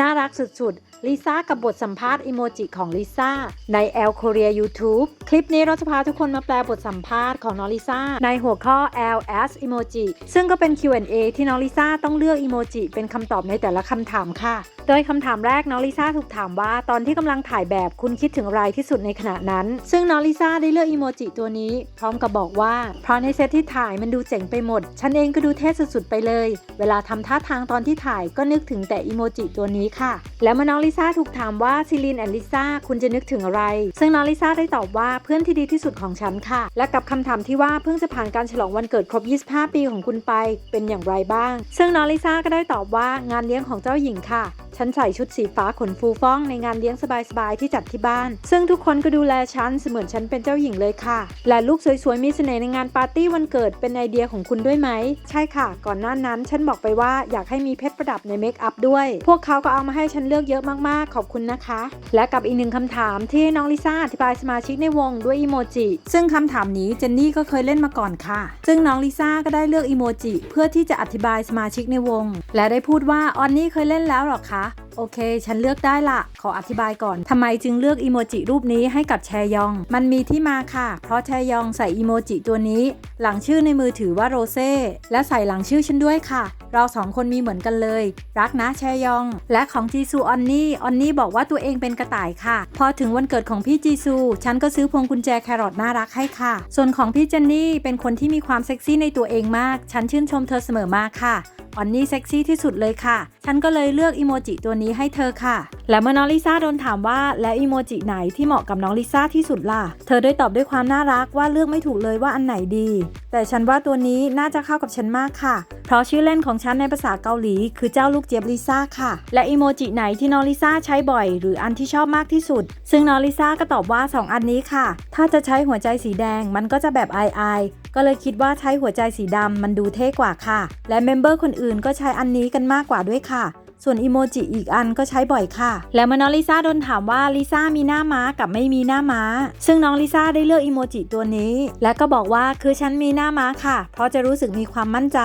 น่ารักสุดๆ ลิซ่ากับบทสัมภาษณ์อิโมจิของลิซ่าใน L Korea YouTube คลิปนี้เราจะพาทุกคนมาแปลบทสัมภาษณ์ของน้องลิซ่าในหัวข้อ LS Emoji ซึ่งก็เป็น Q&A ที่น้องลิซ่าต้องเลือกอิโมจิเป็นคำตอบในแต่ละคำถามค่ะ โดยคำถามแรกน้องลิซ่าถูกถามว่าตอนที่กำลังถ่ายแบบคุณคิดถึงอะไรที่สุดในขณะนั้น ซึ่งน้องลิซ่าได้เลือกอิโมจิตัวนี้ พร้อมกับบอกว่าเพราะในเซตที่ถ่ายมันดูเจ๋งไปหมด ฉันเองก็ดูเท่สุดๆไปเลย เวลาทำท่าทางตอนที่ถ่ายก็นึกถึงแต่อิโมจิตัวนี้ค่ะ แล้วเมื่อน้องลิิซ่าถูกถามว่าซิลินแอนลิซ่าคุณจะนึกถึงอะไร ซึ่งน้องลิซ่าได้ตอบว่าเพื่อนที่ดีที่สุดของฉันค่ะ และกับคำถามที่ว่าเพิ่งจะผ่านการฉลองวันเกิดครบ 25 ปีของคุณไป เป็นอย่างไรบ้าง ซึ่งน้องลิซ่าก็ได้ตอบว่างานเลี้ยงของเจ้าหญิงค่ะฉันใส่ชุดสีฟ้าขนฟูฟ่องในงานเลี้ยงสบายๆที่จัดที่บ้าน ซึ่งทุกคนก็ดูแลฉันเสมือนฉันเป็นเจ้าหญิงเลยค่ะ และลูกสวยๆมีเสน่ห์ในงานปาร์ตี้วันเกิดเป็นไอเดียของคุณด้วยไหม ใช่ค่ะ ก่อนหน้านั้นฉันบอกไปว่าอยากให้มีเพชรประดับในเมคอัพด้วย พวกเขาก็เอามาให้ฉันเลือกเยอะมากๆ ขอบคุณนะคะ และกับอีกหนึ่งคำถามที่น้องลิซ่าอธิบายสมาชิกในวงด้วยอีโมจิ ซึ่งคำถามนี้เจนนี่ก็เคยเล่นมาก่อนค่ะ ซึ่งน้องลิซ่าก็ได้เลือกอีโมจิเพื่อที่จะอธิบายสมาชิกในวง และได้พูดว่าออนนี่เคยเล่นแล้วหรอคะ โอเค ฉันเลือกได้ละขออธิบายก่อนทำไมจึงเลือกอีโมจิรูปนี้ให้กับแชยอง มันมีที่มาค่ะ เพราะแชยองใส่อีโมจิตัวนี้ หลังชื่อในมือถือว่าโรเซ่และใส่หลังชื่อฉันด้วยค่ะ เราสองคนมีเหมือนกันเลย รักนะแชยอง และของจีซูออนนี่ออนนี่บอกว่าตัวเองเป็นกระต่ายค่ะ พอถึงวันเกิดของพี่จีซู ฉันก็ซื้อพวงกุญแจแครอทน่ารักให้ค่ะ ส่วนของพี่เจนนี่เป็นคนที่มีความเซ็กซี่ในตัวเองมาก ฉันชื่นชมเธอเสมอมาค่ะ ออนนี่เซ็กซี่ที่สุดเลยค่ะ ฉันก็เลยเลือกอีโมจิตัวนี้ให้เธอค่ะ และเมื่อน้องลิซ่าโดนถามว่าแล้วอีโมจิไหนที่เหมาะกับน้องลิซ่าที่สุดล่ะ เธอได้ตอบด้วยความน่ารักว่าเลือกไม่ถูกเลยว่าอันไหนดี แต่ฉันว่าตัวนี้น่าจะเข้ากับฉันมากค่ะ เพราะชื่อเล่นของฉันในภาษาเกาหลี คือเจ้าลูกเจี๊ยบลิซ่าค่ะ และอีโมจิไหนที่น้องลิซ่าใช้บ่อย หรืออันที่ชอบมากที่สุด ซึ่งน้องลิซ่าก็ตอบว่า 2 อันนี้ค่ะ ถ้าจะใช้หัวใจสีแดงมันก็จะแบบอายๆก็เลยคิดว่าใช้หัวใจสีดำมันดูเท่กว่าค่ะ และเมมเบอร์คนอื่นก็ใช้อันนี้กันมากกว่าด้วยค่ะ ส่วนอีโมจิอีกอันก็ใช้บ่อยค่ะ แล้วเมื่อน้องลิซ่าโดนถามว่าลิซ่ามีหน้าม้ากับไม่มีหน้าม้า ซึ่งน้องลิซ่าได้เลือกอีโมจิตัวนี้ และก็บอกว่าคือฉันมีหน้าม้าค่ะ เพราะจะรู้สึกมีความมั่นใจ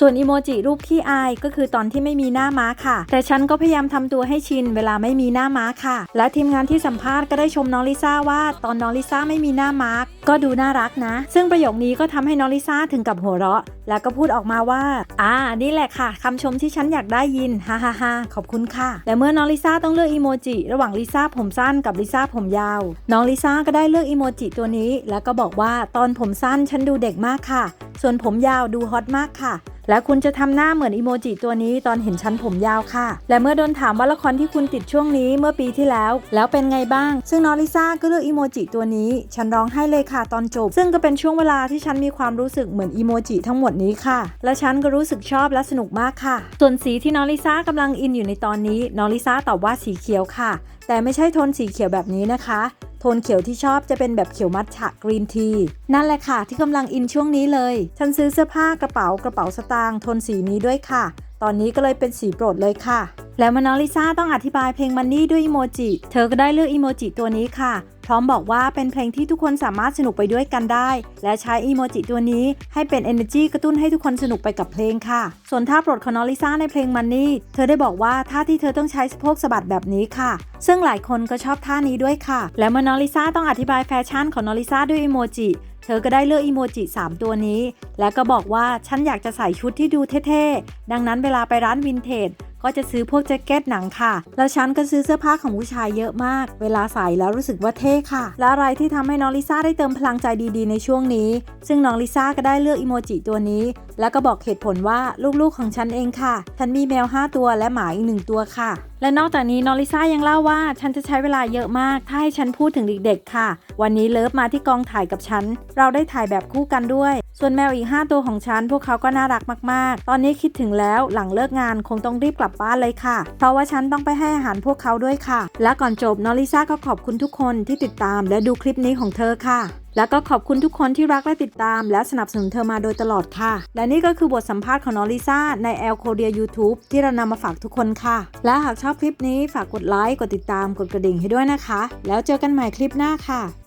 ส่วนอีโมจิรูปขี้อายก็คือตอนที่ไม่มีหน้าม้าค่ะ แต่ฉันก็พยายามทำตัวให้ชินเวลาไม่มีหน้าม้าค่ะ และทีมงานที่สัมภาษณ์ก็ได้ชมน้องลิซ่าว่า ตอนน้องลิซ่าไม่มีหน้าม้าก็ดูน่ารักนะ ซึ่งประโยคนี้ก็ทำให้น้องลิซ่าถึงกับหัวเราะ แล้วก็พูดออกมาว่า อ่า นี่แหละค่ะคำชมที่ฉันอยากได้ยินฮ่าฮ่าฮาขอบคุณค่ะ แต่เมื่อน้องลิซ่าต้องเลือกอีโมจิระหว่างลิซ่าผมสั้นกับลิซ่าผมยาว น้องลิซ่าก็ได้เลือกอีโมจิตัวนี้ แล้วก็บอกว่าตอนผมสั้นฉันดูเด็กมากค่ะ ส่วนผมยาวดูฮอตมากค่ะ และคุณจะทำหน้าเหมือนอีโมจิตัวนี้ตอนเห็นฉันผมยาวค่ะ และเมื่อโดนถามว่าละครที่คุณติดช่วงนี้เมื่อปีที่แล้ว แล้วเป็นไงบ้าง ซึ่งน้องลิซ่าก็เลือกอีโมจิตัวนี้ ฉันร้องไห้เลยค่ะตอนจบ ซึ่งก็เป็นช่วงเวลาที่ฉันมีความรู้สึกเหมือนอีโมจิทั้งหมดนี้ค่ะ และฉันก็รู้สึกชอบและสนุกมากค่ะ ส่วนสีที่น้องลิซ่ากำลังอินอยู่ในตอนนี้น้องลิซ่าตอบว่าสีเขียวค่ะ แต่ไม่ใช่โทนสีเขียวแบบนี้นะคะ นเขียวที่ชอบจะเป็นแบบเขียวมัทฉะกรีนที นั่นแหละค่ะ ที่กำลังอินช่วงนี้เลย ฉันซื้อเสื้อผ้ากระเป๋ากระเป๋าสตางค์โทนสีนี้ด้วยค่ะ ตอนนี้ก็เลยเป็นสีโปรดเลยค่ะ แล้วมาน้องลิซ่าต้องอธิบายเพลงมันนี่ด้วยอีโมจิ เธอก็ได้เลือกอีโมจิตัวนี้ค่ะ พร้อมบอกว่าเป็นเพลงที่ทุกคนสามารถสนุกไปด้วยกันได้ และใช้อีโมจิตัวนี้ให้เป็น energy กระตุ้นให้ทุกคนสนุกไปกับเพลงค่ะ ส่วนท่าโปรดของน้องลิซ่าในเพลงมันนี่ เธอได้บอกว่าท่าที่เธอต้องใช้สะโพกสะบัดแบบนี้ค่ะ ซึ่งหลายคนก็ชอบท่านี้ด้วยค่ะ และเมื่อน้องลิซ่าต้องอธิบายแฟชั่นของน้องลิซ่าด้วยอีโมจิเธอก็ได้เลือกอีโมจิ 3 ตัวนี้ แล้วก็บอกว่าฉันอยากจะใส่ชุดที่ดูเท่ ๆ ดังนั้นเวลาไปร้านวินเทจ ก็จะซื้อพวกแจ็คเก็ตหนังค่ะ แล้วฉันก็ซื้อเสื้อผ้าของผู้ชายเยอะมาก เวลาใส่แล้วรู้สึกว่าเท่ค่ะ และอะไรที่ทำให้น้องลิซ่าได้เติมพลังใจดีๆ ในช่วงนี้ ซึ่งน้องลิซ่าก็ได้เลือกอีโมจิตัวนี้ แล้วก็บอกเหตุผลว่าลูกๆของฉันเองค่ะ ฉันมีแมว 5 ตัวและหมาอีกหนึ่งตัวค่ะ และนอกจากนี้นองลิซ่ายังเล่าว่า ฉันจะใช้เวลาเยอะมาก ถ้าให้ฉันพูดถึงเด็กๆค่ะ วันนี้เลิฟมาที่กองถ่ายกับฉัน เราได้ถ่ายแบบคู่กันด้วย ส่วนแมวอีก 5 ตัวของฉัน พวกเขาก็น่ารักมากๆ ตอนนี้คิดถึงแล้วหลังเลิกงานคงต้องรีบกลับบ้านเลยค่ะ เพราะว่าฉันต้องไปให้อาหารพวกเขาด้วยค่ะ และก่อนจบนองลิซ่าก็ขอบคุณทุกคนที่ติดตามและดูคลิปนี้ของเธอค่ะ แล้วก็ขอบคุณทุกคนที่รักและติดตาม และสนับสนุนเธอมาโดยตลอดค่ะ และนี่ก็คือบทสัมภาษณ์ของน้องลิซ่าใน L Korea YouTube ที่เรานำมาฝากทุกคนค่ะ และหากชอบคลิปนี้ฝากกดไลค์กดติดตามกดกระดิ่งให้ด้วยนะคะ แล้วเจอกันใหม่คลิปหน้าค่ะ